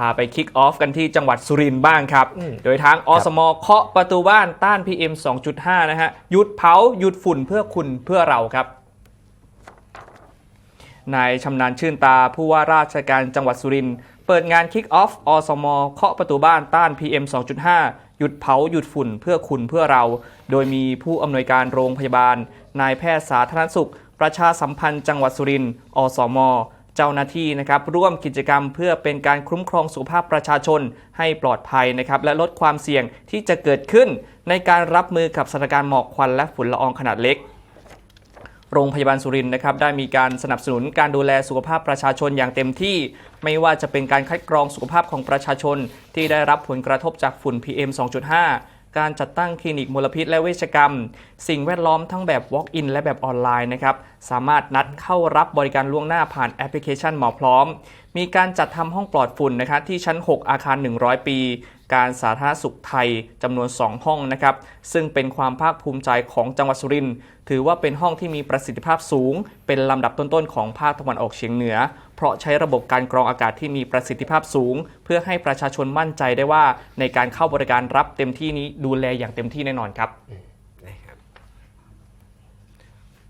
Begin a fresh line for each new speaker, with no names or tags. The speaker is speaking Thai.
พาไปคิกออฟกันที่จังหวัดสุรินทร์บ้างครับ
อืม
โดยทางอสมเคาะประตูบ้านต้าน PM 2.5 นะฮะ หยุดเผา หยุดฝุ่นเพื่อคุณเพื่อเราครับ นายชำนาญชื่นตาผู้ว่าราชการจังหวัดสุรินทร์เปิดงานคิกออฟอสมเคาะประตูบ้านต้าน PM 2.5หยุดเผาหยุดฝุ่นเพื่อคุณเพื่อเรา โดยมีผู้อำนวยการโรงพยาบาล นายแพทย์สาธารณสุข ประชาสัมพันธ์จังหวัดสุรินทร์อสม เจ้าหน้าที่นะครับร่วมกิจกรรมเพื่อเป็นการคุ้มครองสุขภาพประชาชนให้ปลอดภัยนะครับและลดความเสี่ยงที่จะเกิดขึ้น ในการรับมือกับสถานการณ์หมอกควันและฝุ่นละอองขนาดเล็กโรงพยาบาลสุรินทร์นะครับได้มีการสนับสนุนการดูแลสุขภาพประชาชนอย่างเต็มที่ ไม่ว่าจะเป็นการคัดกรองสุขภาพของประชาชน ที่ได้รับผลกระทบจากฝุ่น PM 2.5 การจัดตั้งคลินิกมลพิษและเวชกรรม สิ่งแวดล้อมทั้งแบบ Walk-in และแบบออนไลน์นะครับ สามารถนัดเข้ารับบริการล่วงหน้าผ่านแอปพลิเคชันหมอพร้อม มีการจัดทำห้องปลอดฝุ่นนะครับที่ชั้น 6 อาคาร 100 ปี การสาธารณสุขไทยจำนวน 2 ห้องนะครับ ซึ่งเป็นความภาคภูมิใจของจังหวัดสุรินทร์ถือว่าเป็นห้องที่มีประสิทธิภาพสูง เป็นลำดับต้นๆของภาคตะวันออกเฉียงเหนือ เพราะใช้ระบบการกรองอากาศที่มีประสิทธิภาพสูง เพื่อให้ประชาชนมั่นใจได้ว่า ในการเข้าบริการรับเต็มที่นี้ดูแลอย่างเต็มที่แน่นอนครับ